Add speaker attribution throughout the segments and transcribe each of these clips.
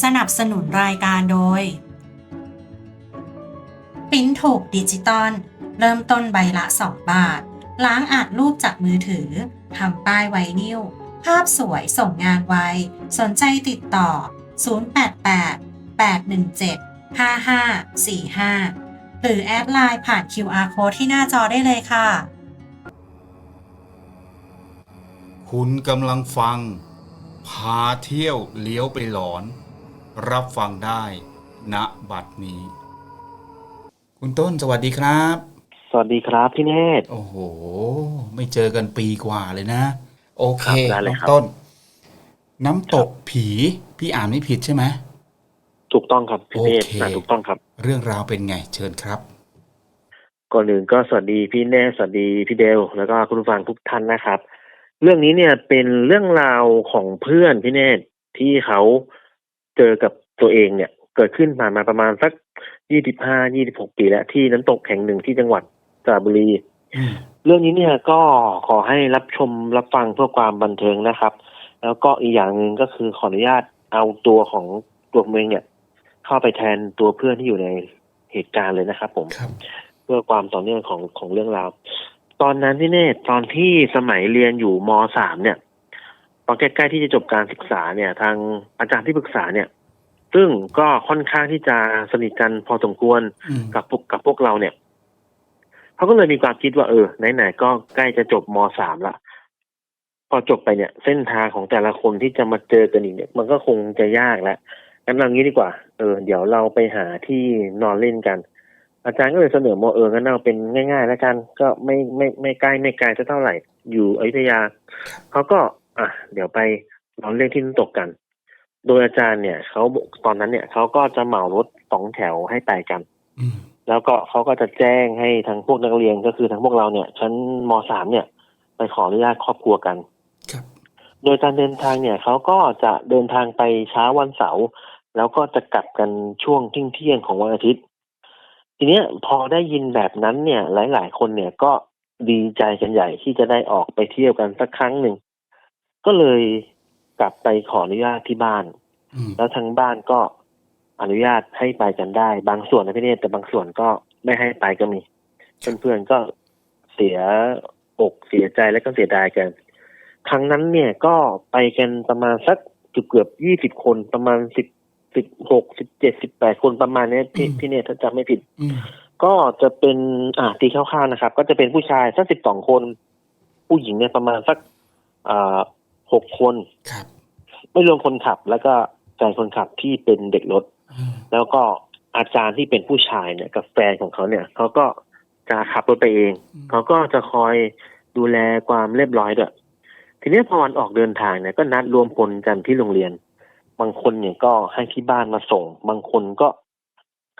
Speaker 1: สนับสนุนรายการโดยปิ้นถูกดิจิตอลเริ่มต้นใบละ 2 บาท ล้างอัดรูปจากมือถือทำป้ายไวนิลภาพสวยส่งงานไว สนใจติดต่อ 088 817 5545 หรือแอดไลน์ผ่าน QR code ที่หน้าจอได้เลยค่ะ
Speaker 2: คุณกำลังฟัง พาเที่ยวเลี้ยวไปหลอน รับฟังได้ณบัดนี้ คุณต้นสวัสดีครับ
Speaker 3: สวัสดีครับพี่เนตร
Speaker 2: โอ้โห ไม่เจอกันปีกว่าเลยนะ โอเค
Speaker 3: ครับได้เลย
Speaker 2: น้อง
Speaker 3: ครับ
Speaker 2: ต้น น้ำตกผี พี่อ่านไม่ผิดใช่ไหม
Speaker 3: ถูกต้องครับพี่เนตร
Speaker 2: โอเค
Speaker 3: อ่าถูกต้องครับ
Speaker 2: เรื่องราวเป็นไงเชิญครับ
Speaker 3: ก่อนอื่นก็สวัสดีพี่เนตรสวัสดีพี่เดลแล้วก็คุณผู้ฟังทุกท่านนะครับ เรื่องนี้เนี่ยเป็นเรื่องราวของเพื่อนพี่เนตรที่เขา เจอกับตัวเองเนี่ยเกิดขึ้นผ่านมาประมาณสักยี่สิบห้ายี่สิบหกปีแล้วที่น้ำตกแห่งหนึ่งที่จังหวัดสระบุรี
Speaker 2: อืม
Speaker 3: เรื่องนี้เนี่ยก็ขอให้รับชมรับฟังเพื่อความบันเทิงนะครับ แล้วก็อีกอย่างหนึ่งก็คือขออนุญาตเอาตัวของตัวผมเองเนี่ย เข้าไปแทนตัวเพื่อนที่อยู่ในเหตุการณ์เลยนะครับ ผม
Speaker 2: ครับ
Speaker 3: เพื่อความต่อเนื่องของของเรื่องราวตอนนั้นที่เน่ตอนที่สมัยเรียนอยู่มสามเนี่ย ตอนใกล้ๆที่จะจบการศึกษาเนี่ย ทางอาจารย์ที่ปรึกษาเนี่ย ซึ่งก็ค่อนข้างที่จะสนิทกันพอสมควร
Speaker 2: อืม
Speaker 3: กับพวกกับพวกเราเนี่ยเขาก็เลยมีความคิดว่าเออไหนๆก็ใกล้จะจบมสามละพอจบไปเนี่ย เส้นทางของแต่ละคนที่จะมาเจอกันอีกเนี่ย มันก็คงจะยากแล้วงั้นเอางี้ดีกว่าเออเดี๋ยวเราไปหาที่นอนเล่นกัน อาจารย์ก็เลยเสนอมาเอองั้นเอาเป็นง่าย ๆ แล้วกัน ก็ไม่ไม่ไม่ใกล้ไม่ไกลสักเท่าไหร่ อยู่อยุธยาเขาก็ อะเดี๋ยวไปนอนเล่นที่น้ำตกกัน โดยอาจารย์เนี่ยเขาบอกตอนนั้นเนี่ยเขาก็จะเหมารถสองแถวให้ไปกัน
Speaker 2: อืม
Speaker 3: แล้วก็เขาก็จะแจ้งให้ทั้งพวกนักเรียนก็คือทั้งพวกเราเนี่ยชั้นมสามเนี่ย ไปขออนุญาตครอบครัวกัน
Speaker 2: ครับ
Speaker 3: โดยการเดินทางเนี่ยเขาก็จะเดินทางไปเช้าวันเสาร์แล้วก็จะกลับกันช่วงเที่ยงเที่ยงๆของวันอาทิตย์ ทีเนี้ยพอได้ยินแบบนั้นเนี่ย หลาย ๆ คนเนี่ยก็ดีใจกันใหญ่ที่จะได้ออกไปเที่ยวกันสักครั้งหนึ่ง ก็เลยกลับไปขออนุญาตที่บ้าน
Speaker 2: อืม
Speaker 3: แล้วทางบ้านก็อนุญาตให้ไปกันได้ บางส่วนนะพี่เนตรแต่บางส่วนก็ไม่ให้ไปก็มีเพื่อนๆก็เสียอกเสียใจแล้วก็เสียดายกัน ครั้งนั้นเนี่ยก็ไปกันประมาณสักเกือบเกือบยี่สิบคนประมาณสิบสิบหกสิบเจ็ดสิบแปดคนประมาณเนี้ยพี่พี่เนตรถ้าจำไม่ผิด
Speaker 2: อืม
Speaker 3: ก็จะเป็นอ่าตีคร่าวๆนะครับ ก็จะเป็นผู้ชายสักสิบสองคน ผู้หญิงเนี่ยประมาณสักอ่า หกคน
Speaker 2: ครับ
Speaker 3: ไม่รวมคนขับ แล้วก็แฟนคนขับที่เป็นเด็กรถ
Speaker 2: อืม
Speaker 3: แล้วก็อาจารย์ที่เป็นผู้ชายเนี่ย กับแฟนของเขาเนี่ยเขาก็จะขับรถไปเองเขาก็จะคอยดูแลความเรียบร้อยด้วยทีนี้พอวันออกเดินทางเนี่ยก็นัดรวมพลกันที่โรงเรียน บางคนเนี่ยก็ให้ที่บ้านมาส่ง บางคนก็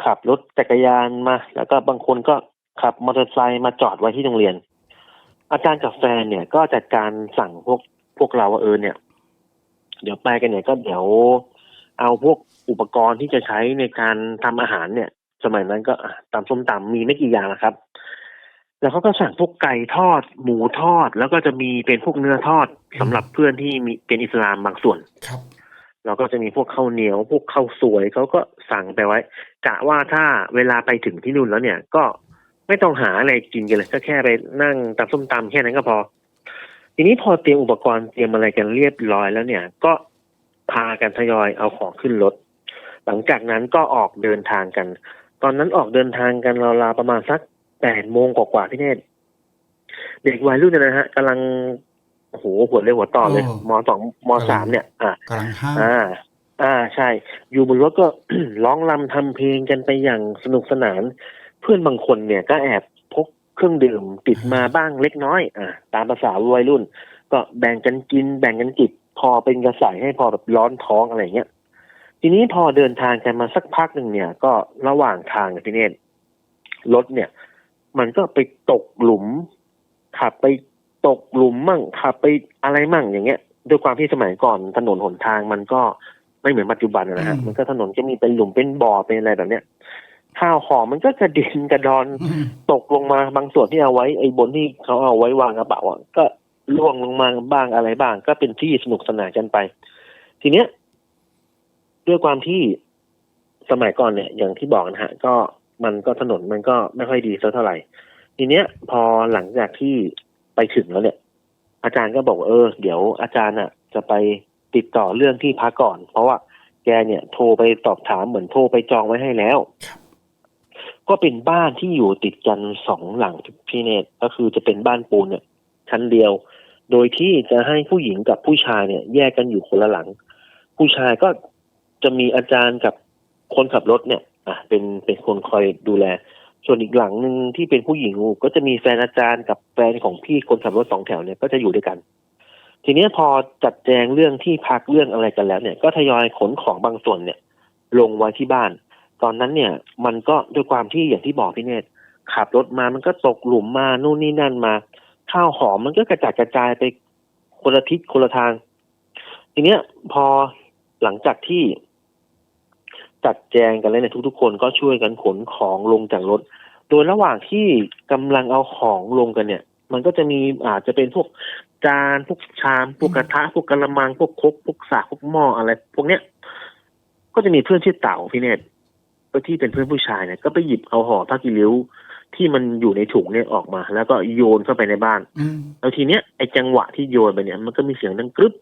Speaker 3: ขับรถจักรยานมา แล้วก็บางคนก็ขับมอเตอร์ไซค์มาจอดไว้ที่โรงเรียน อาจารย์กับแฟนเนี่ยก็จัดการสั่งพวก พวกเราว่าเออเนี่ย เดี๋ยวไปกันเนี่ยก็เดี๋ยวเอาพวกอุปกรณ์ที่จะใช้ในการทำอาหารเนี่ย สมัยนั้นก็อะตำส้มตำมีไม่กี่อย่างนะครับ แล้วเขาก็สั่งพวกไก่ทอด หมูทอด แล้วก็จะมีเป็นพวกเนื้อทอดสำหรับเพื่อนที่มีเป็นอิสลามบางส่วน
Speaker 2: ครับ
Speaker 3: เราก็จะมีพวกข้าวเหนียว พวกข้าวสวยเขาก็สั่งไปไว้กะว่าถ้าเวลาไปถึงที่นู่นแล้วเนี่ย ก็ไม่ต้องหาอะไรกินกันเลยก็แค่ไปนั่งตำส้มตำแค่นั้นก็พอ ทีนี้พอเตรียมอุปกรณ์เตรียมอะไรกันเรียบร้อยแล้วเนี่ย ก็พากันทยอยเอาของขึ้นรถ หลังจากนั้นก็ออกเดินทางกัน ตอนนั้นออกเดินทางกันราวๆประมาณสักแปดโมงกว่าๆพี่เนตรเด็กวัยรุ่นเนยนะฮะกำลังโอ้โหหัวเรียวหัวต่อเลย
Speaker 2: โอ้
Speaker 3: มสองมสามเนี่ย อะ
Speaker 2: กำลังห้าม
Speaker 3: อ่า อ่าใช่ อยู่บนรถก็ร้องรำทำเพลงกันไปอย่างสนุกสนาน เพื่อนบางคนเนี่ยก็แอบพก เครื่องดื่มติดมาบ้างเล็กน้อย อ่าตามภาษาวัยรุ่น ก็แบ่งกันกิน แบ่งกันจิบพอเป็นกระใสให้พอแบบร้อนท้องอะไรเงี้ยทีนี้พอเดินทางกันมาสักพักหนึ่งเนี่ย ก็ระหว่างทางอะพี่เนตรรถเนี่ย มันก็ไปตกหลุม ขับไปตกหลุมมั่งขับไปอะไรมั่งอย่างเงี้ยด้วยความที่สมัยก่อนถนนหนทางมันก็ไม่เหมือนปัจจุบันนะฮะ
Speaker 2: อืม
Speaker 3: มันก็ถนนจะมีเป็นหลุมเป็นบ่อเป็นอะไรแบบเนี้ย ข้าวของมันก็กระเด็นกระดอน
Speaker 2: อืม
Speaker 3: ตกลงมาบางส่วนที่เอาไว้ไอ้บนที่เขาเอาไว้วางกระเป๋าอะก็ล่วงลงมาบ้างอะไรบ้าง ก็เป็นที่สนุกสนานกันไป ทีเนี้ย ด้วยความที่สมัยก่อนเนี่ย อย่างที่บอกนะฮะ ก็มันก็ถนนมันก็ไม่ค่อยดีสักเท่าไหร่ ทีเนี้ย พอหลังจากที่ไปถึงแล้วเนี่ย อาจารย์ก็บอกว่าเออ เดี๋ยวอาจารย์อะ จะไปติดต่อเรื่องที่พักก่อน เพราะว่าแกเนี่ย โทรไปสอบถามเหมือนโทรไปจองไว้ให้แล้ว
Speaker 2: ครับ
Speaker 3: ก็เป็นบ้านที่อยู่ติดกันสองหลังพี่เนตก็คือจะเป็นบ้านปูนเนี่ยชั้นเดียว โดยที่จะให้ผู้หญิงกับผู้ชายเนี่ย แยกกันอยู่คนละหลัง ผู้ชายก็จะมีอาจารย์กับคนขับรถเนี่ย อะเป็นเป็นคนคอยดูแล ส่วนอีกหลังหนึ่งที่เป็นผู้หญิงก็จะมีแฟนอาจารย์กับแฟนของพี่คนขับรถสองแถวเนี่ยก็จะอยู่ด้วยกัน ทีนี้พอจัดแจงเรื่องที่พักเรื่องอะไรกันแล้วเนี่ย ก็ทยอยขนของบางส่วนเนี่ย ลงไว้ที่บ้าน ตอนนั้นเนี่ยมันก็ด้วยความที่อย่างที่บอกพี่เนตขับรถมามันก็ตกหลุมมานู่นนี่นั่นมา ข้าวหอมมันก็กระจัดกระจายไปคนละทิศคนละทาง ทีเนี้ยพอหลังจากที่จัดแจงกันแล้วเนี่ยทุกๆคนก็ช่วยกันขนของลงจากรถ โดยระหว่างที่กำลังเอาของลงกันเนี่ย มันก็จะมีอาจจะเป็นพวกจานพวกชามพวกกระทะพวกกระมังพวกครกพวกสากพวกหม้ออะไร พวกเนี้ย ก็จะมีเพื่อนชื่อเต่าพี่เนต ที่เป็นเพื่อนผู้ชายเนี่ยก็ไปหยิบเอาห่อผ้ากิริ้วที่มันอยู่ในถุงเนี่ยออกมา แล้วก็โยนเข้าไปในบ้าน
Speaker 2: อืม
Speaker 3: แล้วทีเนี้ยไอ้จังหวะที่โยนไปเนี่ย มันก็มีเสียงดังกรึบ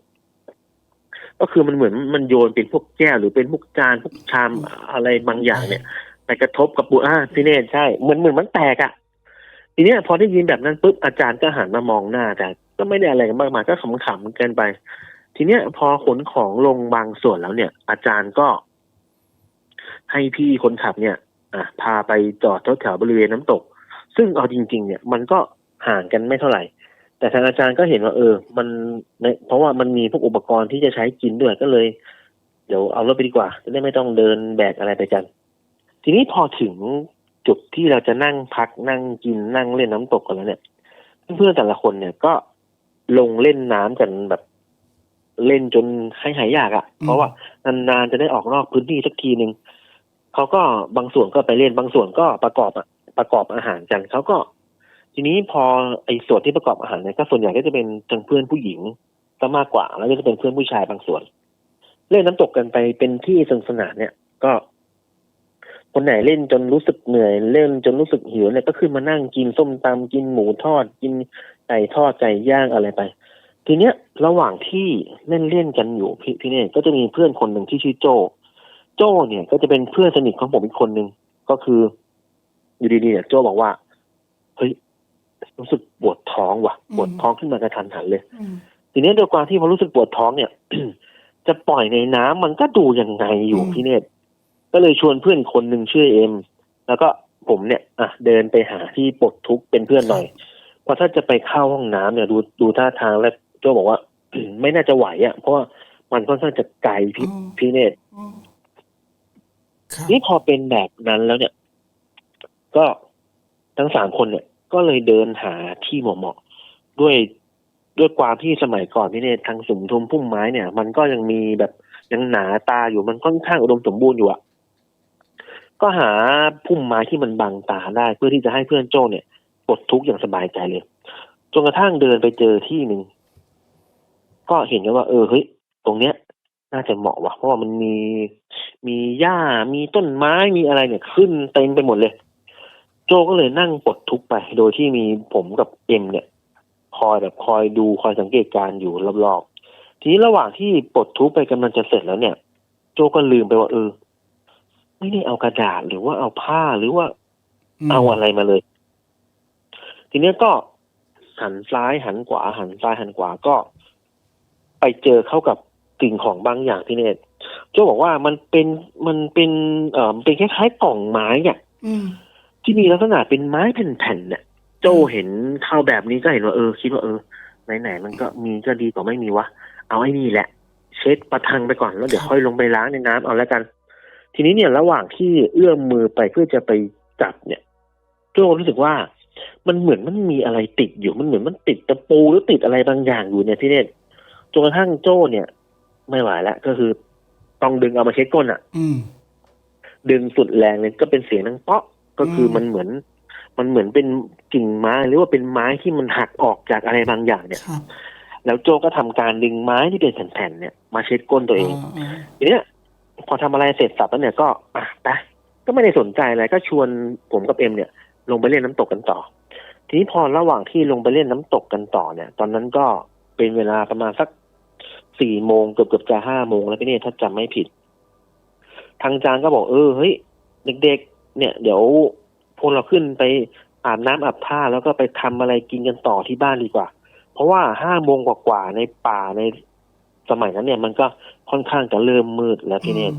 Speaker 3: ก็คือมันเหมือนมันโยนเป็นพวกแก้วหรือเป็นพวกจานพวกชามอะไรบางอย่างเนี่ยไปกระทบกับปูอ่าพี่เนตใช่เหมือนเหมือนมันแตกอะ่ะทีเนี้ยพอได้ยินแบบนั้นปุ๊บอาจารย์ก็หันมามองหน้าแต่ก็ไม่ได้อะไรกันมากมายก็ขำๆเกินไป ทีเนี้ยพอขนของลงบางส่วนแล้วเนี่ย อาจารย์ก็ ให้พี่คนขับเนี่ย อะพาไปจอดแถวๆบริเวณน้ำตก ซึ่งเอาจริง ๆ เนี่ย มันก็ห่างกันไม่เท่าไหร่ แต่ทางอาจารย์ก็เห็นว่า เออ มันในเพราะว่ามันมีพวกอุปกรณ์ที่จะใช้กินด้วยก็เลย เดี๋ยวเอารถไปดีกว่า จะได้ไม่ต้องเดินแบกอะไรไปกัน ทีนี้พอถึงจุดที่เราจะนั่งพักนั่งกินนั่งเล่นน้ำตกกันแล้วเนี่ย เพื่อนๆแต่ละคนเนี่ยก็ลงเล่นน้ำกันแบบเล่นจนให้หายอยากอะ่ะ เพราะว่านานๆจะได้ออกนอกพื้นที่สักทีหนึ่ง เขาก็บางส่วนก็ไปเล่นบางส่วนก็ประกอบอะประกอบอาหารกันเขาก็ ทีนี้พอไอ้ส่วนที่ประกอบอาหารเนี่ยก็ส่วนใหญ่ก็จะเป็นทางเพื่อนผู้หญิงก็มากกว่า แล้วก็จะเป็นเพื่อนผู้ชายบางส่วน เล่นน้ำตกกันไปเป็นที่สนุกสนานเนี่ย ก็ คนไหนเล่นจนรู้สึกเหนื่อย เล่นจนรู้สึกหิวเนี่ยก็ขึ้นมานั่งกินส้มตำกินหมูทอด กินไก่ทอดไก่ย่างอะไรไป ทีเนี้ยระหว่างที่เล่นเล่นกันอยู่พี่พี่เนี่ยก็จะมีเพื่อนคนหนึ่งที่ชื่อโจ โจเนี่ยก็จะเป็นเพื่อนสนิทของผมอีกคนหนึ่งก็คืออยู่ดีๆเนี่ยโจบอกว่าเฮ้ยรู้สึกปวดท้องว่ะปวดท้องขึ้นมากระทันหันเลย
Speaker 1: อืม
Speaker 3: ทีนี้โดยความที่พอรู้สึกปวดท้องเนี่ยจะปล่อยในน้ำมันก็ดูยังไงอยู่
Speaker 2: อืม
Speaker 3: พี่เนตรก็เลยชวนเพื่อนคนหนึ่งชื่อเอ็มแล้วก็ผมเนี่ย อะเดินไปหาที่ปลดทุกข์เป็นเพื่อนหน่อยเพราะถ้าจะไปเข้าห้องน้ำเนี่ย ดูดูท่าทางแล้วโจบอกว่าไม่น่าจะไหวอะเพราะว่ามันค่อนข้างจะไกลพี่
Speaker 2: อืม
Speaker 3: พี่เนตร
Speaker 2: อืมครับ
Speaker 3: นี่พอเป็นแบบนั้นแล้วเนี่ย ก็ทั้งสามคนเนี่ย ก็เลยเดินหาที่เหมาะๆด้วยด้วยความที่สมัยก่อนพี่เนี่ยทางสุมทุมพุ่มไม้เนี่ย มันก็ยังมีแบบยังหนาตาอยู่มันค่อนข้างอุดมสมบูรณ์อยู่อะก็หาพุ่มไม้ที่มันบังตาได้ เพื่อที่จะให้เพื่อนโจ้เนี่ยปลดทุกข์อย่างสบายใจเลยจนกระทั่งเดินไปเจอที่หนึ่งก็เห็นกันว่า เออเฮ้ยตรงเนี้ย น่าจะเหมาะว่ะ เพราะว่ามันมีมีหญ้ามีต้นไม้มีอะไรเนี่ยขึ้นเต็มไปหมดเลย โจก็เลยนั่งปลดทุกข์ไป โดยที่มีผมกับเอ็มเนี่ย คอยแบบคอยดูคอยสังเกตการณ์อยู่รอบๆทีนี้ระหว่างที่ปลดทุกข์ไปกำลังจะเสร็จแล้วเนี่ย โจก็ลืมไปว่าเออ ไม่ได้เอากระดาษหรือว่าเอาผ้าหรือว่า
Speaker 2: ม
Speaker 3: เอาอะไรมาเลย ทีเนี้ยก็หันซ้ายหันขวาหันซ้ายหันขวาก็ ไปเจอเข้ากับ สิ่งของบางอย่างพี่เนตโจบอกว่ามันเป็นมันเป็นเอ่อมันเป็นคล้ายๆกล่องไม้อะ
Speaker 2: อืม
Speaker 3: ที่มีลักษณะเป็นไม้แผ่นๆเนี่ยโจเห็นเข้าแบบนี้ก็เห็นว่าเออคิดว่าเออไหนๆมันก็มีก็ดีกว่าไม่มีวะเอาไอ้นี่แหละ เช็ดประทังไปก่อนแล้วเดี๋ยวค่อยลงไปล้างในน้ำเอาแล้วกัน ทีนี้เนี่ยระหว่างที่เอื้อมมือไปเพื่อจะไปจับเนี่ยโจรู้สึกว่ามันเหมือนมันมีอะไรติดอยู่มันเหมือนมันติดตะปูหรือติดอะไรบางอย่างอยู่เนี่ยพี่เนตจนกระทั่งโจเนี่ย ไม่ไหวแล้วก็คือต้องดึงเอามาเช็ดก้นอะ
Speaker 2: อืม
Speaker 3: ดึงสุดแรงเลยก็เป็นเสียงดังเปาะก็คืออ
Speaker 2: ม
Speaker 3: มันเหมือน มันเหมือนเป็นกิ่งไม้หรือว่าเป็นไม้ที่มันหักออกจากอะไรบางอย่างเนี่ย
Speaker 2: ครับ
Speaker 3: แล้วโจก็ทำการดึงไม้ที่เป็นแผ่นๆเนี่ยมาเช็ดก้นตัวเองาทีเนี้ยพอทำอะไรเสร็จสับแล้วเนี่ยก็อะไปก็ไม่ได้สนใจอะไรก็ชวนผมกับเอ็มเนี่ย ลงไปเล่นน้ำตกกันต่อ ทีนี้พอระหว่างที่ลงไปเล่นน้ำตกกันต่อเนี่ย ตอนนั้นก็เป็นเวลาประมาณสัก สี่โมงเกือบเกือบจะห้าโมงแล้วพี่เนี่ยถ้าจำไม่ผิด ทางจานก็บอกเออเฮ้ยเด็ก ๆ เนี่ย เดี๋ยวพวกเราขึ้นไปอาบน้ำอาบท่าแล้วก็ไปทำอะไรกินกันต่อที่บ้านดีกว่า เพราะว่าห้าโมงกว่าๆในป่าในสมัยนั้นเนี่ยมันก็ค่อนข้างจะเริ่มมืดแล้วพี่เนี่ย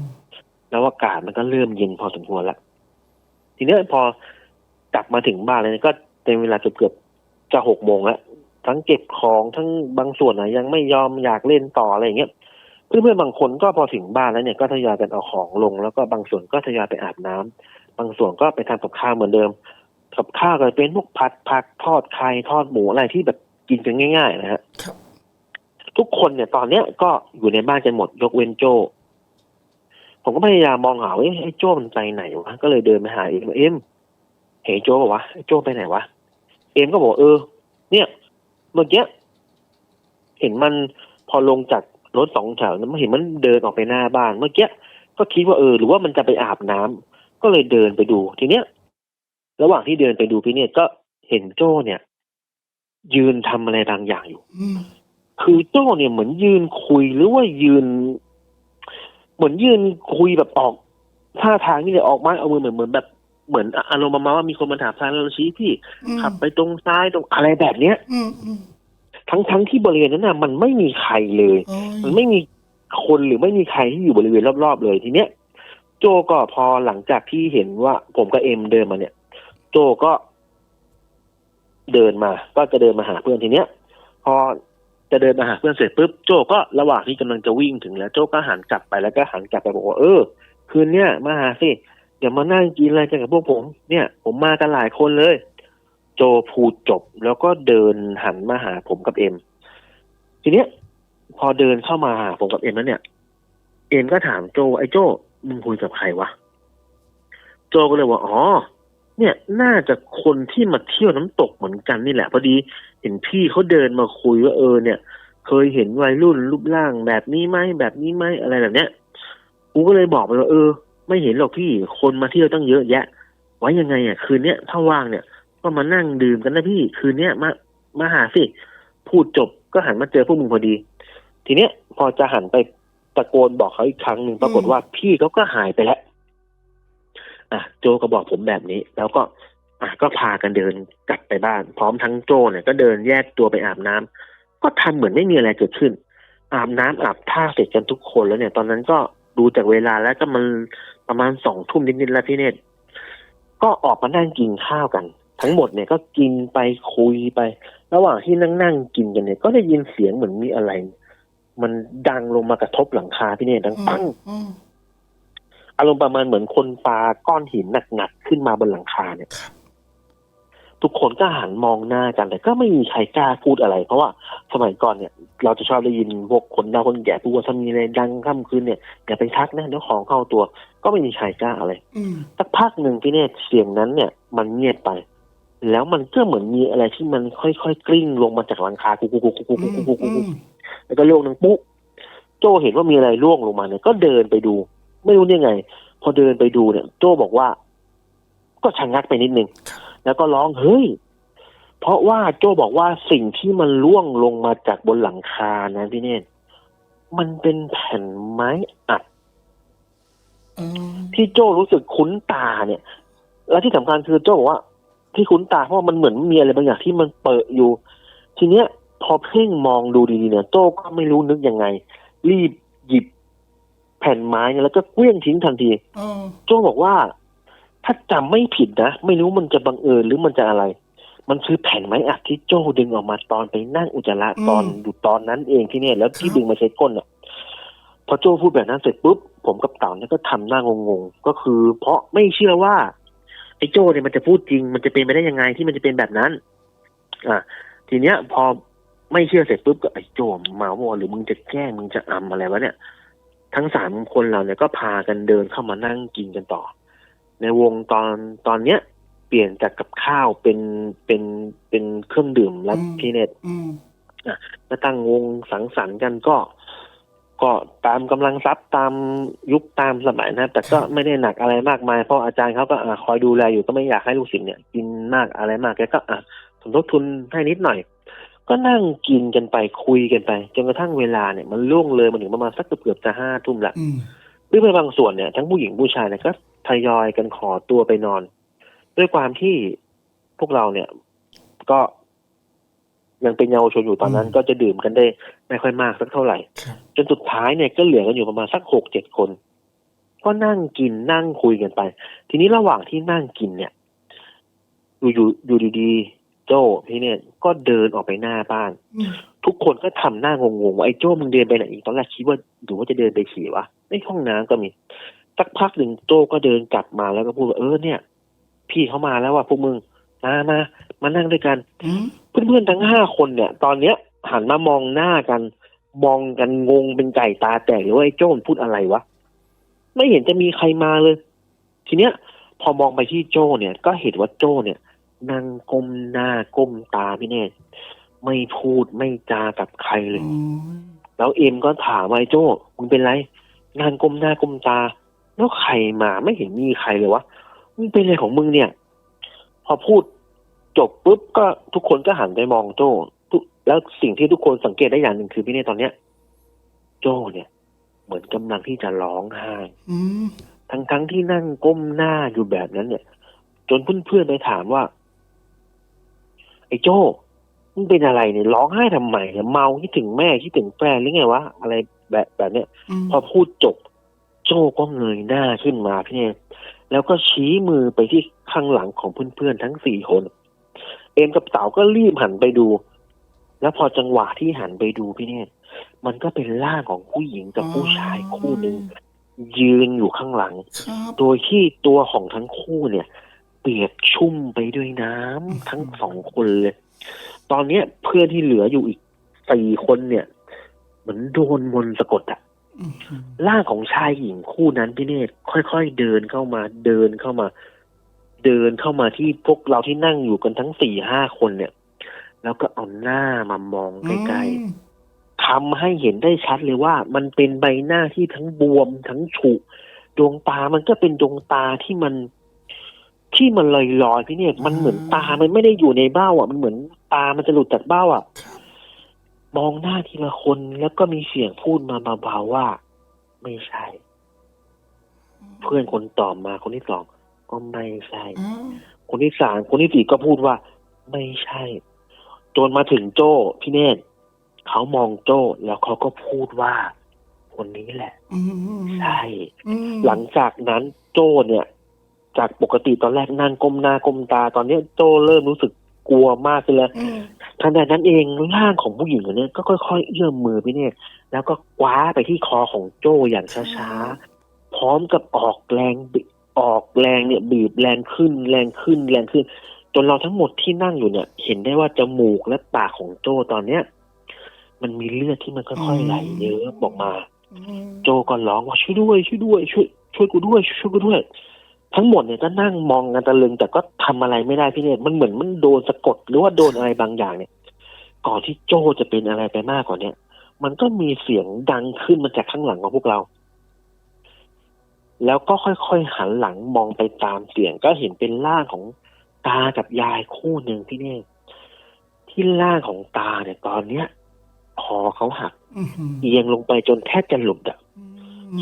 Speaker 3: แล้วอากาศมันก็เริ่มเย็นพอสมควรแล้วทีเนี้ยพอกลับมาถึงบ้านเลยก็เป็นเวลาเกือบเกือบๆจะหกโมงแล้ว ทั้งเก็บของทั้งบางส่วนนะยังไม่ยอมอยากเล่นต่ออะไรอย่างเงี้ยเพื่อนๆบางคนก็พอถึงบ้านแล้วเนี่ยก็ทยอยกันเอาของลง แล้วก็บางส่วนก็ทยอยไปอาบน้ำบางส่วนก็ไปทำกับข้าวเหมือนเดิม กับข้าวก็เป็นพวกผัดผักทอดไข่ทอดหมูอะไรที่แบบกินกันง่าย ๆ นะฮะ
Speaker 2: ครับ
Speaker 3: ทุกคนเนี่ยตอนเนี้ยก็อยู่ในบ้านกันหมดยกเว้นโจผมก็พยายามมองหาว่าเอ๊ะไอ้โจมันไปไหนวะก็เลยเดินไปหาเอ็มว่าเอ็มเห็นโจบอกว่าไอ้โจไปไหนวะเอ็มก็บอกเออ เนี่ยเมื่อกี้เห็นมันพอลงจากรถสองแถวนั้นมันเห็นมันเดินออกไปหน้าบ้าน เมื่อกี้ก็คิดว่าเออ หรือว่ามันจะไปอาบน้ำก็เลยเดินไปดูทีเนี้ย ระหว่างที่เดินไปดูพี่เนี่ยก็เห็นโจเนี่ย ยืนทำอะไรบางอย่างอยู่
Speaker 2: อืม
Speaker 3: คือโจ้เนี่ยเหมือนยืนคุยหรือว่ายืน เหมือนยืนคุยแบบออกท่าทางนี่เลยออกไม้เอามือเหมือนเหมือนแบบ เหมือนอารมณ์ประมาณว่ามีคนมาถามทางเราชี้พี่
Speaker 2: อืม
Speaker 3: ขับไปตรงซ้ายตรงอะไรแบบเนี้ย
Speaker 2: อืมอืม
Speaker 3: ทั้งทั้งที่บริเวณนั้นน่ะมันไม่มีใครเลย
Speaker 2: โอ้ย
Speaker 3: มันไม่มีคนหรือไม่มีใครที่อยู่บริเวณรอบๆเลยทีเนี้ย โจก็พอหลังจากที่เห็นว่า ผมกับเอ็มเดินมาเนี่ย โจก็ เดินมา ก็จะเดินมาหาเพื่อนทีเนี้ย พอจะเดินมาหาเพื่อนเสร็จปุ๊บโจก็ระหว่างที่กำลังจะวิ่งถึงแล้ว โจก็หันกลับไปแล้วก็หันกลับไปบอกว่าเออ คืนเนี้ยมาหาสิ อย่ามานั่งกินอะไรกันกับพวกผม เนี่ย ผมมากันหลายคนเลย โจพูดจบแล้วก็เดินหันมาหาผมกับเอ็ม ทีเนี้ย พอเดินเข้ามาหาผมกับเอ็มแล้วเนี่ย เอ็มก็ถามโจไอ้โจมึงคุยกับใครวะโจก็เลยว่าอ๋อเนี่ยน่าจะคนที่มาเที่ยวน้ำตกเหมือนกันนี่แหละ พอดีเห็นพี่เขาเดินมาคุยว่าเออเนี่ย เคยเห็นวัยรุ่นรูปร่างแบบนี้ไหมแบบนี้ไหมอะไรแบบเนี้ยกูก็เลยบอกไปว่าเออ ไม่เห็นหรอกพี่คนมาเที่ยวตั้งเยอะแยะ ไว้ยังไงอะคืนเนี้ยถ้าว่างเนี่ย ก็มานั่งดื่มกันนะพี่คืนเนี้ยมามาหาสิพูดจบก็หันมาเจอพวกมึงพอดี ทีเนี้ยพอจะหันไปตะโกนบอกเขาอีกครั้งหนึ่งปรากฏว่าพี่เขาก็หายไปแล้วอะโจก็บอกผมแบบนี้ แล้วก็ อะก็พากันเดินกลับไปบ้าน พร้อมทั้งโจเนี่ยก็เดินแยกตัวไปอาบน้ำก็ทำเหมือนไม่มีอะไรเกิดขึ้น อาบน้ำอาบท่าเสร็จกันทุกคนแล้วเนี่ย ตอนนั้นก็ดูจากเวลาแล้วก็มัน ประมาณสองทุ่มนิดๆแล้วพี่เนตรก็ออกมานั่งกินข้าวกัน ทั้งหมดเนี่ยก็กินไปคุยไป ระหว่างที่นั่งนั่งกินกันเนี่ย ก็ได้ยินเสียงเหมือนมีอะไร มันดังลงมากระทบหลังคาพี่เนตรดังปัง
Speaker 2: อืม
Speaker 3: อารมณ์ประมาณเหมือนคนปาก้อนหินหนักๆขึ้นมาบนหลังคาเนี่ย
Speaker 2: ครับ
Speaker 3: ทุกคนก็หันมองหน้ากันแต่ก็ไม่มีใครกล้าพูดอะไร เพราะว่าสมัยก่อนเนี่ย เราจะชอบได้ยินพวกคนดาคนแก่พูดว่าถ้ามีอะไรดังค่ำคืนเนี่ยอย่าไปทักนะเดี๋ยวของเข้าตัว ก็ไม่มีใครกล้าอะไร
Speaker 2: อืม
Speaker 3: สักพักหนึ่งพี่เนตรเสียงนั้นเนี่ย มันเงียบไป แล้วมันก็เหมือนมีอะไรที่มันค่อยๆกลิ้งลงมาจากหลังคากุกกุกกุกกุกกุก
Speaker 2: อื
Speaker 3: กุ
Speaker 2: ม
Speaker 3: กกุกกุก
Speaker 2: อื
Speaker 3: กุก
Speaker 2: ม
Speaker 3: แล้วก็โล่งหนึ่งปุ๊บโจเห็นว่ามีอะไรร่วงลงมาเนี่ยก็เดินไปดู ไม่รู้เนี่ยไง พอเดินไปดูเนี่ย โจบอกว่า ก็ชะงักไปนิดนึง แล้วก็ร้องเฮ้ย เพราะว่าโจบอกว่าสิ่งที่มันร่วงลงมาจากบนหลังคานะพี่เนตรมันเป็นแผ่นไม้อัด
Speaker 2: อืม
Speaker 3: ที่โจรู้สึกคุ้นตาเนี่ย และที่สำคัญคือโจบอกว่า ที่คุ้นตาเพราะว่ามันเหมือนมีอะไรบางอย่างที่มันเปิดอยู่ ทีเนี้ย พอเพ่งมองดูดีๆเนี่ยโจก็ไม่รู้นึกยังไง รีบหยิบแผ่นไม้เนี่ยแล้วก็เคลื่องทิ้งทันที
Speaker 2: อืม
Speaker 3: โจบอกว่า ถ้าจำไม่ผิดนะ ไม่รู้มันจะบังเอิญหรือมันจะอะไร มันคือแผ่นไม้อัดที่โจดึงออกมาตอนไปนั่งอุจจาระตอนอยู่ตอนนั้นเองที่เนี่ยแล้วที่ดึงมาใช้ก้นอะพอโจพูดแบบนั้นเสร็จปุ๊บผมกับเต่าเนี่ยก็ทำหน้างงๆก็คือ เพราะไม่เชื่อว่าไอ้โจเนี่ยมันจะพูดจริง มันจะเป็นไปได้ยังไงที่มันจะเป็นแบบนั้น อะทีเนี้ย พอไม่เชื่อเสร็จปุ๊บก็ไอ้โจมาว่าหรือมึงจะแกล้งมึงจะอำอะไรวะเนี่ย ทั้งสามคนเราเนี่ยก็พากันเดินเข้ามานั่งกินกันต่อ ในวงตอนตอนเนี้ย เปลี่ยนจากกับข้าวเป็นเป็นเป็นเครื่องดื่มแล้วพี่เนต
Speaker 2: อืม
Speaker 3: ก็ตั้งวงสังสรรค์กันก็ ก็ตามกำลังทรัพย์ตามยุคตามสมัยนะ แต่ก็ไม่ได้หนักอะไรมากมาย เพราะอาจารย์เขาก็อ่าคอยดูแลอยู่ก็ไม่อยากให้ลูกศิษย์เนี่ย กินมากอะไรมากแกก็อะสมทบทุนให้นิดหน่อย ก็นั่งกินกันไปคุยกันไป จนกระทั่งเวลาเนี่ย มันล่วงเลยมาถึงประมาณสักเกือบๆจะห้าทุ่มละ
Speaker 2: อืม
Speaker 3: ซึ่งเป็นบางส่วนเนี่ยทั้งผู้หญิงผู้ชายเนี่ยก็ ทยอยกันขอตัวไปนอน ด้วยความที่พวกเราเนี่ย ก็ยังเป็นเยาวชนอยู่ตอนนั้น
Speaker 2: อืม
Speaker 3: ก็จะดื่มกันได้ ไม่ค่อยมากสักเท่าไหร่
Speaker 2: ครับ
Speaker 3: จนสุดท้ายเนี่ยก็เหลือกันอยู่ประมาณสักหกเจ็ดคน ก็นั่งกินนั่งคุยกันไป ทีนี้ระหว่างที่นั่งกินเนี่ย อยู่อยู่อยู่ดีๆโจ้พี่เนี่ย ก็เดินออกไปหน้าบ้าน
Speaker 2: อืม
Speaker 3: ทุกคนก็ทำหน้างงๆว่าไอ้โจ้มึงเดินไปไหนอีกตอนแรกคิดว่าหรือว่าจะเดินไปฉี่วะในห้องน้ำก็มี สักพักหนึ่งโจ้ก็เดินกลับมาแล้วก็พูดว่าเออเนี่ย พี่เขามาแล้วว่ะพวกมึงมามามานั่งด้วยกัน
Speaker 2: อืม
Speaker 3: เพื่อนๆทั้งห้าคนเนี่ย ตอนเนี้ยหันมามองหน้ากัน มองกันงงเป็นไก่ตาแตกหรือว่าไอ้โจ้มันพูดอะไรวะไม่เห็นจะมีใครมาเลย ทีเนี้ย พอมองไปที่โจ้เนี่ย ก็เห็นว่าโจ้เนี่ยนั่งก้มหน้าก้มตาพี่เนตไม่พูดไม่จากับใครเลย
Speaker 2: โอ้ย
Speaker 3: แล้วเอ็มก็ถามว่าไอ้โจ้มึงเป็นไรงานก้มหน้าก้มตา แล้วใครมาไม่เห็นมีใครเลยวะมึงเป็นอะไรของมึงเนี่ย พอพูดจบปุ๊บก็ทุกคนก็หันไปมองโจ้ทุกแล้วสิ่งที่ทุกคนสังเกตได้อย่างหนึ่งคือพี่เน่ตอนเนี้ย โจ้เนี่ย เหมือนกำลังที่จะร้องไห้
Speaker 2: อืม
Speaker 3: ทั้งทั้งๆที่นั่งก้มหน้าอยู่แบบนั้น เนี่ย จนเพื่อนๆไปถามว่า ไอ้โจ้มึงเป็นอะไรเนี่ยร้องไห้ทำไมเนี่ยเมาคิดถึงแม่คิดถึงแฟนหรือไงวะอะไรแบบแบบเนี้ย
Speaker 2: อืม
Speaker 3: พอพูดจบโจ้ก็เงยหน้าขึ้นมาพี่เนี่ยแล้วก็ชี้มือไปที่ข้างหลังของเพื่อนๆทั้งสี่คน เอ็มกับเต๋าก็รีบหันไปดู แล้วพอจังหวะที่หันไปดูพี่เนี่ยมันก็เป็นร่างของผู้หญิงกับผู้ชายคู่หนึ่งยืนอยู่ข้างหลัง
Speaker 2: ครับ
Speaker 3: โดยที่ตัวของทั้งคู่เนี่ย เปียกชุ่มไปด้วยน้ำทั้งสองคนเลย ตอนเนี้ยเพื่อนที่เหลืออยู่อีกสี่คนเนี่ย เหมือนโดนมนต์สะกดอะ
Speaker 2: อืม
Speaker 3: ร่างของชายหญิงคู่นั้นพี่เนตรค่อยๆเดินเข้ามาเดินเข้ามา เดินเข้ามาที่พวกเราที่นั่งอยู่กันทั้งสี่ห้าคนเนี่ย แล้วก็เอาหน้ามามองใกล้
Speaker 2: อืม
Speaker 3: ๆทำให้เห็นได้ชัดเลยว่า มันเป็นใบหน้าที่ทั้งบวมทั้งฉุดวงตามันก็เป็นดวงตาที่มัน ที่มันลอยๆพี่เนี่ยมันเหมือนตามันไม่ได้อยู่ในเบ้า อะ มันเหมือนตามันจะหลุดจากเบ้าอะ
Speaker 2: ครับ
Speaker 3: มองหน้าทีละคนแล้วก็มีเสียงพูดมาเบาๆว่า ไม่ใช่ เพื่อนคนต่อมาคนที่สองก็ไม่ใช่
Speaker 2: อืม
Speaker 3: คนที่สามคนที่สี่ก็พูดว่า ไม่ใช่ จนมาถึงโจ้พี่เนตรเขามองโจ้แล้วเขาก็พูดว่า คนนี้แหละ
Speaker 2: อืม
Speaker 3: ใช่
Speaker 2: อืม
Speaker 3: หลังจากนั้นโจ้เนี่ย จากปกติตอนแรกนั่งก้มหน้าก้มตา ตอนนี้โจ้เริ่มรู้สึก กลัวมากขึ้นแล้ว
Speaker 2: อืม
Speaker 3: ขณะนั้นเองร่างของผู้หญิงคนนี้ก็ค่อยๆ เอื้อมมือไปเนี่ย แล้วก็คว้าไปที่คอของโจ้อย่างช้าๆ พร้อมกับออกแรงบิออกแรงเนี่ยบีบแรงขึ้น แรงขึ้นแรงขึ้น จนเราทั้งหมดที่นั่งอยู่เนี่ย เห็นได้ว่าจมูกและปากของโจ้ตอนเนี้ย มันมีเลือดที่มันค่อยๆไหลเยอะออกมา
Speaker 2: อืม
Speaker 3: โจก็ร้องว่าช่วยด้วยช่วยด้วยช่วยช่วยกูด้วยช่วยกูด้วย ทั้งหมดเนี่ยก็นั่งมองกันตะลึง แต่ก็ทำอะไรไม่ได้พี่เนี่ยมันเหมือนมันโดนสะกดหรือว่าโดนอะไรบางอย่างเนี่ย ก่อนที่โจจะเป็นอะไรไปมากกว่าเนี้ยมันก็มีเสียงดังขึ้นมาจากข้างหลังของพวกเรา แล้วก็ค่อยๆหันหลังมองไปตามเสียงก็เห็นเป็นร่างของตากับยายคู่หนึ่งพี่เนี่ยที่ร่างของตาเนี่ยตอนเนี้ยคอเขาหัก
Speaker 2: อืม
Speaker 3: เอียงลงไปจนแทบจะหลุดอะ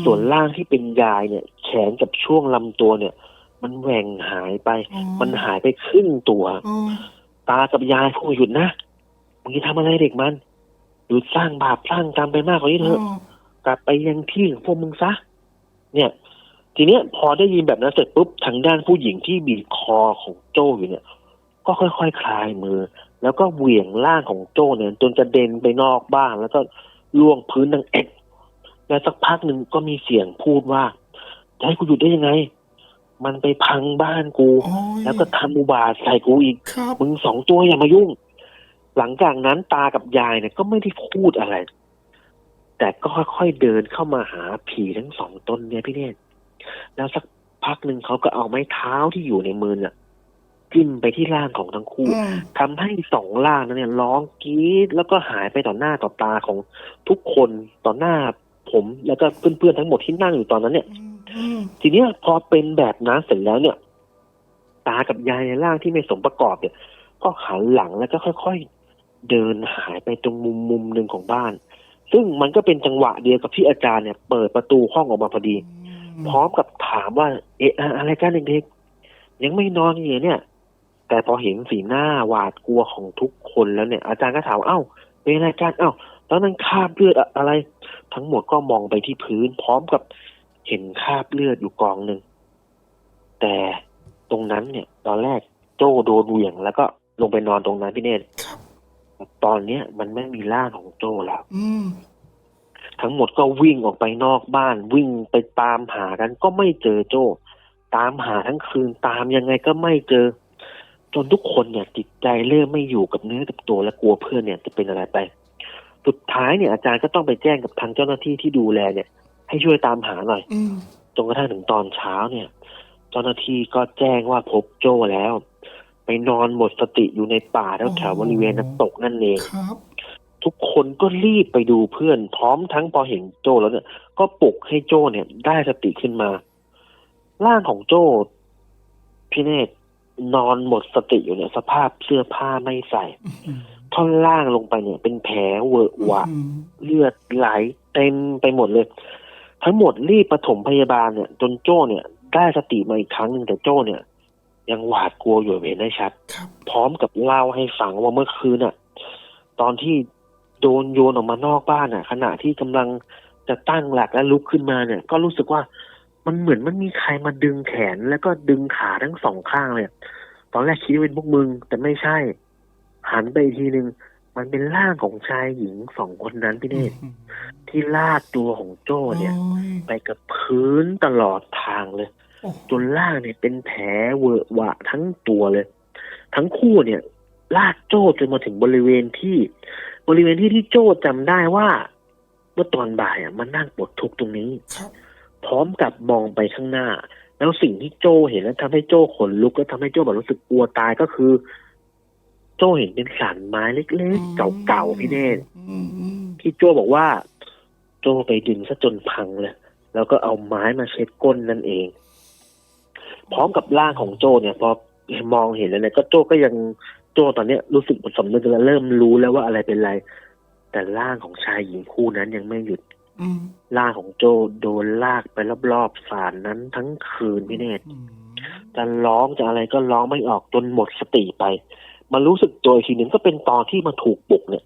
Speaker 3: ส่วนล่างที่เป็นยายเนี่ยแขนกับช่วงลำตัวเนี่ย มันแหว่งหายไป
Speaker 2: อ๋อ
Speaker 3: มันหายไปครึ่งตัว
Speaker 2: อ๋อ
Speaker 3: ตากับยายพูดหยุดนะมึงจะทำอะไรเด็กมันหยุดสร้างบาปสร้างกรรมไปมากกว่านี้เถอะกลับไปยังที่ของพวกมึงซะเนี่ย ทีเนี้ยพอได้ยินแบบนั้นเสร็จปุ๊บทางด้านผู้หญิงที่บีบคอของโจ้อยู่เนี่ย ก็ค่อยๆคคลายมือ แล้วก็เหวี่ยงร่างของโจ้เนี่ย จนกระเด็นไปนอกบ้านแล้วก็ล่วงพื้นดังเอ็ดแล้วสักพักหนึ่งก็มีเสียงพูดว่า จะให้กูหยุดได้ยังไง มันไปพังบ้านกู
Speaker 2: โอ้ย
Speaker 3: แล้วก็ทำอุบาทใส่กูอีก
Speaker 2: ครับ
Speaker 3: มึงสองตัวอย่ามายุ่ง หลังจากนั้นตากับยายเนี่ยก็ไม่ได้พูดอะไร แต่ก็ค่อยๆเดินเข้ามาหาผีทั้งสองตนเนี่ยพี่เนตรแล้วสักพักหนึ่งเขาก็เอาไม้เท้าที่อยู่ในมือน่ะจิ้มไปที่ร่างของทั้งคู่
Speaker 2: อืม
Speaker 3: ทำให้สองร่างนั้นเนี่ยร้องกรี๊ดแล้วก็หายไปต่อหน้าต่อตาของทุกคนต่อหน้าผม แล้วก็เพื่อนๆทั้งหมดที่นั่งอยู่ตอนนั้นเนี่ย
Speaker 2: อืม
Speaker 3: ทีเนี้ยพอเป็นแบบนั้นเสร็จแล้วเนี่ย ตากับยายในร่างที่ไม่สมประกอบเนี่ย ก็หันหลังแล้วก็ค่อยๆเดินหายไปตรงมุมมุมหนึ่งของบ้าน ซึ่งมันก็เป็นจังหวะเดียวกับที่อาจารย์เนี่ย เปิดประตูห้องออกมาพอดี พร้อมกับถามว่า เอะอะอะไรกันเด็กๆยังไม่นอนอยู่เนี่ย แต่พอเห็นสีหน้าหวาดกลัวของทุกคนแล้วเนี่ย อาจารย์ก็ถามว่าเอ้าเป็นอะไรกันเอ้าแล้วนั่นคราบเลือดอะไร ทั้งหมดก็มองไปที่พื้น พร้อมกับ เห็นคราบเลือดอยู่กองหนึ่ง แต่ตรงนั้นเนี่ย ตอนแรกโจ้โดนเหวี่ยง แล้วก็ลงไปนอนตรงนั้นพี่เนตร
Speaker 2: ครับ
Speaker 3: ตอนเนี้ยมันไม่มีร่างของโจ้แล้ว
Speaker 2: อืม
Speaker 3: ทั้งหมดก็วิ่งออกไปนอกบ้าน วิ่งไปตามหากันก็ไม่เจอโจ้ตามหาทั้งคืนตามยังไงก็ไม่เจอ จนทุกคนเนี่ยจิตใจเริ่มไม่อยู่กับเนื้อกับตัวและกลัวเพื่อนเนี่ยจะเป็นอะไรไป สุดท้ายเนี่ยอาจารย์ก็ต้องไปแจ้งกับทางเจ้าหน้าที่ที่ดูแลเนี่ย ให้ช่วยตามหาหน่อย
Speaker 2: อืม
Speaker 3: จนกระทั่งถึงตอนเช้าเนี่ย เจ้าหน้าที่ก็แจ้งว่าพบโจ้แล้ว ไปนอนหมดสติอยู่ในป่าแถวแถวๆบริเวณน้ำตกนั่นเอง
Speaker 2: ครับ
Speaker 3: ทุกคนก็รีบไปดูเพื่อน พร้อมทั้งพอเห็นโจ้แล้วเนี่ย ก็ปลุกให้โจ้เนี่ย ได้สติขึ้นมา ร่างของโจ้พี่เนตรนอนหมดสติอยู่เนี่ย สภาพเสื้อผ้าไม่ใส่
Speaker 2: อืม
Speaker 3: ท่อนล่างลงไปเนี่ย เป็นแผลเวอะหวะ
Speaker 2: อืม
Speaker 3: เลือดไหลเต็มไปหมดเลย ทั้งหมดรีบปฐมพยาบาลเนี่ย จนโจ้เนี่ย ได้สติมาอีกครั้งหนึ่งแต่โจ้เนี่ย ยังหวาดกลัวอยู่เห็นได้ชัด
Speaker 2: ครับ
Speaker 3: พร้อมกับเล่าให้ฟังว่าเมื่อคืนน่ะ ตอนที่โดนโยนออกมานอกบ้านน่ะ ขณะที่กำลังจะตั้งหลักและลุกขึ้นมาเนี่ย ก็รู้สึกว่ามันเหมือนมันมีใครมาดึงแขนแล้วก็ดึงขาทั้งสองข้างเลยตอนแรกคิดว่าเป็นพวกมึง แต่ไม่ใช่ หันไปอีกทีหนึ่ง มันเป็นร่างของชายหญิงสองคนนั้นพี่เนตร
Speaker 2: อืม
Speaker 3: ที่ลาดตัวของโจ้เนี่ย
Speaker 2: โอ้ย
Speaker 3: ไปกับพื้นตลอดทางเลย
Speaker 2: โอ้
Speaker 3: จนล่างเนี่ยเป็นแผลเวอะหวะทั้งตัวเลย ทั้งคู่เนี่ยลากโจ้จนมาถึงบริเวณที่ บริเวณที่ที่โจ้จำได้ว่าเมื่อตอนบ่ายอะมันนั่งปวดทุกข์ตรงนี้
Speaker 2: ครับ
Speaker 3: พร้อมกับมองไปข้างหน้า แล้วสิ่งที่โจ้เห็นแล้วทำให้โจ้ขนลุกแล้วทำให้โจ้แบบรู้สึกกลัวตายก็คือ โจ้เห็นเป็นสันไม้เล็กๆ เก่าๆพี่เนตร
Speaker 2: อืมอืม
Speaker 3: ที่โจ้บอกว่า โจ้ไปดึงซะจนพังเลยแล้วก็เอาไม้มาเช็ดก้นนั่นเอง พร้อมกับร่างของโจ้เนี่ยพอมองเห็นแล้วเนี่ยก็โจ้ก็ยังโจ้ตอนเนี้ยรู้สึกสำนึกแล้วเริ่มรู้แล้วว่าอะไรเป็นไร แต่ร่างของชายหญิงคู่นั้นยังไม่หยุด
Speaker 2: อืม
Speaker 3: ร่างของโจ้โดนลากไปรอบๆศาลนั้นทั้งคืนพี่เนตร
Speaker 2: อืม
Speaker 3: จะร้องจะอะไรก็ร้องไม่ออกจนหมดสติไป มารู้สึกตัวอีกทีหนึ่งก็เป็นตอนที่มาถูกปลุกเนี่ย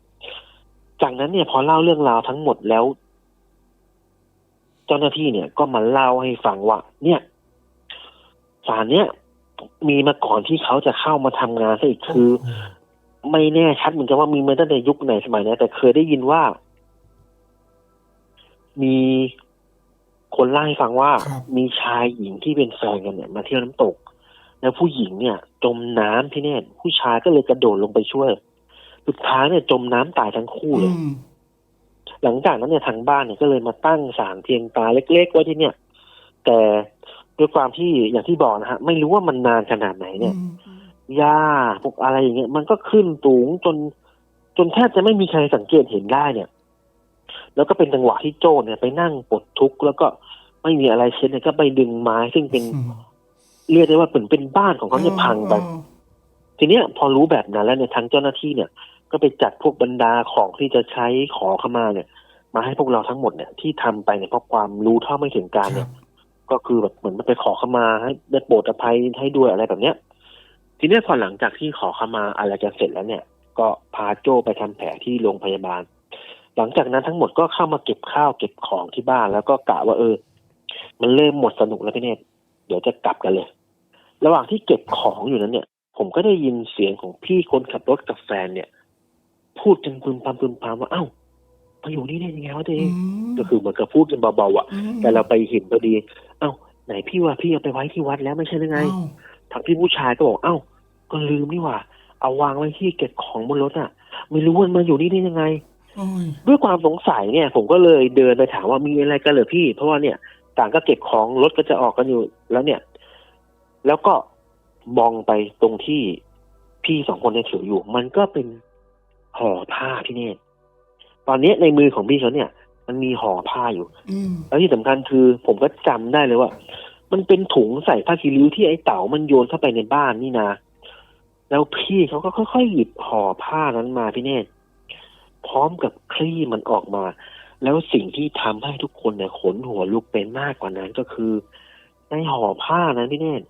Speaker 3: จากนั้นเนี่ยพอเล่าเรื่องราวทั้งหมดแล้ว เจ้าหน้าที่เนี่ย ก็มาเล่าให้ฟังว่า เนี่ยศาลเนี่ยมีมาก่อนที่เขาจะเข้ามาทำงานซะอีกคือ ไม่แน่ชัดเหมือนกันว่ามีมาตั้งแต่ยุคไหนสมัยไหนแต่เคยได้ยินว่า มีคนเล่าให้ฟังว่า
Speaker 2: ครับ
Speaker 3: มีชายหญิงที่เป็นแฟนกันเนี่ย มาเที่ยวน้ำตก แล้วผู้หญิงเนี่ย จมน้ำพี่เนตรผู้ชายก็เลยกระโดดลงไปช่วย สุดท้ายเนี่ยจมน้ำตายทั้งคู่เลย
Speaker 2: อืม
Speaker 3: หลังจากนั้นเนี่ยทางบ้านเนี่ยก็เลยมาตั้งศาลเพียงตาเล็กๆไว้ที่เนี่ย แต่ด้วยความที่อย่างที่บอกนะฮะ ไม่รู้ว่ามันนานขนาดไหนเนี่ย
Speaker 2: อืม
Speaker 3: หญ้าพวกอะไรอย่างเงี้ยมันก็ขึ้นสูงจน จนแทบจะไม่มีใครสังเกตเห็นได้เนี่ย แล้วก็เป็นจังหวะที่โจเนี่ยไปนั่งปลดทุกข์แล้วก็ไม่มีอะไรเช็ดเนี่ยก็ไปดึงไม้ซึ่งเป็น
Speaker 2: อืม
Speaker 3: เรียกได้ว่าเป็นเป็นบ้านของเขาเนี่ยพังไป
Speaker 2: เออ
Speaker 3: ทีเนี้ยพอรู้แบบนั้นแล้วเนี่ยทางเจ้าหน้าที่เนี่ย ก็ไปจัดพวกบรรดาของที่จะใช้ขอขมาเนี่ย มาให้พวกเราทั้งหมดเนี่ยที่ทำไปเนี่ยเพราะความรู้เท่าไม่ถึงการ
Speaker 2: ค
Speaker 3: เนี่
Speaker 2: รั
Speaker 3: ย
Speaker 2: บ
Speaker 3: ก็คือแบบเหมือนมันไปขอขมาให้ได้โปรดอภัยให้ด้วยอะไรแบบเนี้ย ทีเนี้ยพอหลังจากที่ขอขมาอะไรกันเสร็จแล้วเนี่ย ก็พาโจ้ไปทำแผลที่โรงพยาบาล หลังจากนั้นทั้งหมดก็เข้ามาเก็บข้าวเก็บของที่บ้านแล้วก็กะว่าเออ มันเริ่มหมดสนุกแล้วพี่เนตร เดี๋ยวจะกลับกันเลย ระหว่างที่เก็บของอยู่นั้นเนี่ย ผมก็ได้ยินเสียงของพี่คนขับรถกับแฟนเนี่ย พูดกันพึมพำพึมพำว่าเอ้ามาอยู่นี่ได้ยังไงวะตัวเอง
Speaker 2: ม
Speaker 3: ก็คือเหมือนกับพูดกันเบาๆอะ
Speaker 2: อืม
Speaker 3: แต่เราไปเห็นพอดี เอ้า ไหนพี่ว่าพี่เอาไปไว้ที่วัดแล้วไม่ใช่หรือไง
Speaker 2: เอ้า
Speaker 3: ทางพี่ผู้ชายก็บอกเอ้า ก็ลืมนี่หว่า เอาวางไว้ที่เก็บของบนรถอะ ไม่รู้ว่ามันมาอยู่นี่ได้ยังไง
Speaker 2: โอ้ย
Speaker 3: ด้วยความสงสัยเนี่ย ผมก็เลยเดินไปถามว่ามีอะไรกันเหรอพี่ เพราะว่าเนี่ย ต่างก็เก็บของรถก็จะออกกันอยู่แล้วเนี่ย แล้วก็มองไปตรงที่พี่สองคนเนี่ยถืออยู่ มันก็เป็นห่อผ้าพี่เนตรตอนนี้ในมือของพี่เขาเนี่ย มันมีห่อผ้าอยู่
Speaker 2: อืม
Speaker 3: แล้วที่สำคัญคือผมก็จำได้เลยว่า มันเป็นถุงใส่ผ้าคีริ้วที่ไอ้เต๋ามันโยนเข้าไปในบ้านนี่นะแล้วพี่เขาก็ค่อยๆหยิบห่อผ้านั้นมาพี่เนตรพร้อมกับคลี่มันออกมา แล้วสิ่งที่ทำให้ทุกคนเนี่ยขนหัวลุกเป็นมากกว่านั้นก็คือ ในห่อผ้านั้นพี่เนตร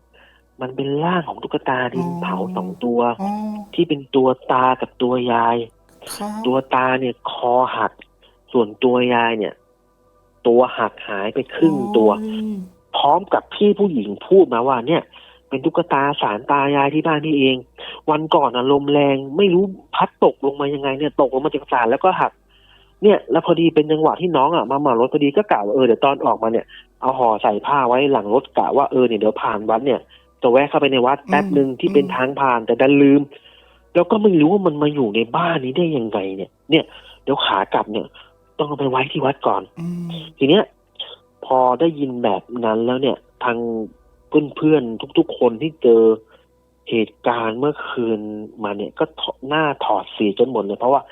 Speaker 3: มันเป็นร่างของตุ๊กตาดินเผาสองตัว
Speaker 2: อ๋อ
Speaker 3: ที่เป็นตัวตากับตัวยาย
Speaker 2: ครับ
Speaker 3: ตัวตาเนี่ยคอหัก ส่วนตัวยายเนี่ย ตัวหักหายไปครึ่งตัว
Speaker 2: อืม
Speaker 3: พร้อมกับพี่ผู้หญิงพูดมาว่า เนี่ย เป็นตุ๊กตาสารตายายที่บ้านนี่เอง วันก่อนอะลมแรงไม่รู้พัดตกลงมายังไงเนี่ย ตกลงมาจากศาลแล้วก็หัก เนี่ยแล้วพอดีเป็นจังหวะที่น้องอะมาเหมารถพอดีก็กล่าวว่าเออเดี๋ยวตอนออกมาเนี่ยเอาห่อใส่ผ้าไว้หลังรถกะว่าเออเนี่ยเดี๋ยวผ่านวัดเนี่ย จะแวะเข้าไปในวัดแป๊บหนึ่งที่เป็นทางผ่านแต่ดันลืม แล้วก็ไม่รู้ว่ามันมาอยู่ในบ้านนี้ได้ยังไงเนี่ย เนี่ยเดี๋ยวขากลับเนี่ย ต้องเอาไปไว้ที่วัดก่อน
Speaker 2: อืม
Speaker 3: ทีเนี้ย พอได้ยินแบบนั้นแล้วเนี่ย ทางเพื่อนๆทุกๆคนที่เจอเหตุการณ์เมื่อคืนมาเนี่ยก็ถอดหน้าถอดสีจนหมดเลยเพราะว่า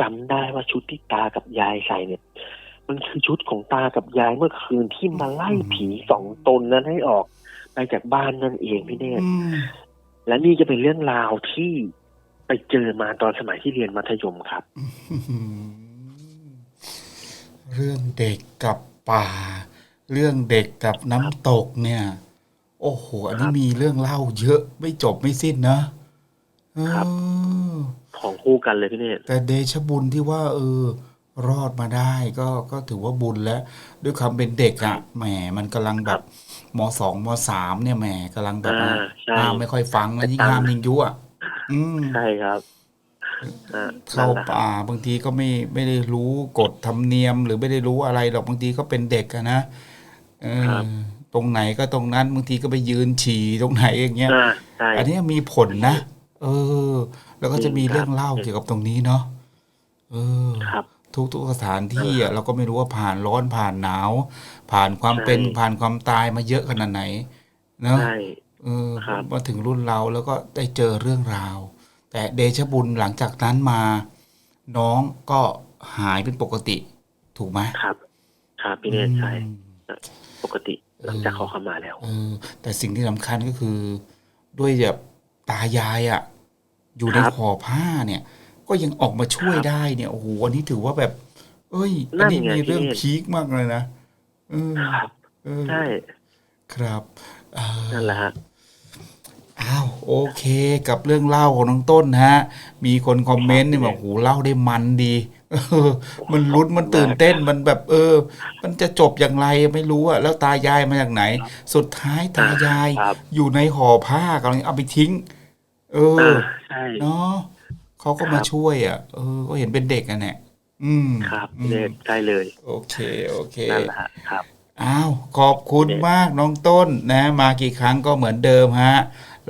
Speaker 3: จำได้ว่าชุดที่ตากับยายใส่เนี่ย มันคือชุดของตากับยายเมื่อคืนที่มาไล่ผีสองตนนั้นให้ออกไปจากบ้านนั่นเองพี่เนตร
Speaker 2: อืม
Speaker 3: และนี่จะเป็นเรื่องราวที่ไปเจอมาตอนสมัยที่เรียนมัธยมครับ
Speaker 2: เรื่องเด็กกับป่า เรื่องเด็กกับน้ำตกเนี่ย โอ้โห อันนี้มีเรื่องเล่าเยอะไม่จบไม่สิ้นนะเออ
Speaker 3: ครับ ของคู่กันเลยพี่เนตร
Speaker 2: แต่เดชะบุญที่ว่า เออ รอดมาได้ก็ก็ถือว่าบุญแล้ว ด้วยความเป็นเด็กอะ่ะแหมมันกำลังแบบมสองมสามเนี่ยแหมกำลังแบบว่า
Speaker 3: อ่าใช่
Speaker 2: ห้ามไม่ค่อยฟังแล้วยิ่ง
Speaker 3: ตาม
Speaker 2: ห้ามยิ่งยุอะอืม
Speaker 3: ใช่ครับอ่
Speaker 2: เข้า
Speaker 3: นั่นแหละครับ
Speaker 2: ป่าบางทีก็ไม่ไม่ได้รู้กฎธรรมเนียม หรือไม่ได้รู้อะไรหรอกบางทีก็เป็นเด็กอะนะเออ
Speaker 3: ครับ
Speaker 2: ตรงไหนก็ตรงนั้นบางทีก็ไปยืนฉี่ตรงไหนอย่างเงี้ย
Speaker 3: อ่าใช่
Speaker 2: อันนี้มีผลนะ เออ แล้วก็จะมีเรื่องเล่าเกี่ยวกับตรงนี้เนาะเออ
Speaker 3: ครับ
Speaker 2: ทุกทุกสถานที่อะเราก็ไม่รู้ว่าผ่านร้อนผ่านหนาว ผ่านความเป็น
Speaker 3: ใช่
Speaker 2: ผ่านความตายมาเยอะขนาดไหน เนาะ
Speaker 3: ใช่
Speaker 2: เออ
Speaker 3: ครับ
Speaker 2: มาถึงรุ่นเราแล้วก็ได้เจอเรื่องราว แต่เดชะบุญหลังจากนั้นมา น้องก็หายเป็นปกติ ถูกไหม
Speaker 3: ครับ ครับพี่เนตรใช่
Speaker 2: อืม
Speaker 3: ปกติหลังจากเขาเข้ามาแล้ว
Speaker 2: เออแต่สิ่งที่สำคัญก็คือด้วยแบบ ตายายอะ อยู่ใน
Speaker 3: ครับ
Speaker 2: ห่อผ้าเนี่ย ก็ยังออกมาช่วย
Speaker 3: ครับ
Speaker 2: ได้เนี่ยโอ้โหอันนี้ถือว่าแบบ เอ้ย
Speaker 3: นั่
Speaker 2: อัน
Speaker 3: น
Speaker 2: นี้
Speaker 3: ไง
Speaker 2: มีเรื่อง
Speaker 3: พี่
Speaker 2: พีคมากเลยนะเออ
Speaker 3: ครับ
Speaker 2: เออ
Speaker 3: ใช่
Speaker 2: ครับเออ
Speaker 3: นั่นแหละฮะ
Speaker 2: อ้าวโอเค กับเรื่องเล่าของน้องต้นฮะ มีคนคอมเมนต์เนี่ยบอกโอ้โหเล่าได้มันดีเออมันลุ้นมันตื่นเต้นมันแบบ เออ มันจะจบอย่างไรไม่รู้อะแล้วตายายมาจากไหน สุดท้ายตายาย
Speaker 3: ครับ
Speaker 2: อยู่ในห่อผ้ากำลังเอาไปทิ้ง เออ
Speaker 3: อ่าใช่
Speaker 2: เนาะเขาก็มา
Speaker 3: ครับ
Speaker 2: ช่วยอะ เออ ก็เห็นเป็นเด็กอะเนี่ยอืม
Speaker 3: ครับ
Speaker 2: อื
Speaker 3: พี่เน
Speaker 2: ม
Speaker 3: ตรใช่เลย
Speaker 2: โอเค โอเค
Speaker 3: นั่นแหละฮะครับ
Speaker 2: อ้าว ขอบคุณมากน้องต้นนะ มากี่ครั้งก็เหมือนเดิมฮะ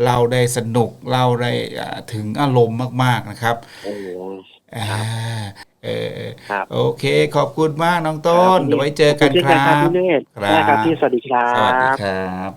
Speaker 2: เราได้สนุกเราได้อ่าถึงอารมณ์มากๆนะครับ
Speaker 3: โอ้โห
Speaker 2: อ่าเออ
Speaker 3: ครับ
Speaker 2: โอเค ขอบคุณมากน้องต้น
Speaker 3: ครับ
Speaker 2: เดี๋ยวไว้เจอกัน
Speaker 3: ขอบ
Speaker 2: ค
Speaker 3: ณ
Speaker 2: รั
Speaker 3: เช่น
Speaker 2: บ
Speaker 3: พี่เนตร
Speaker 2: ครับ
Speaker 3: ได้ครับพี่สวัสดีครั
Speaker 2: สวัสดี
Speaker 3: บ
Speaker 2: ครับ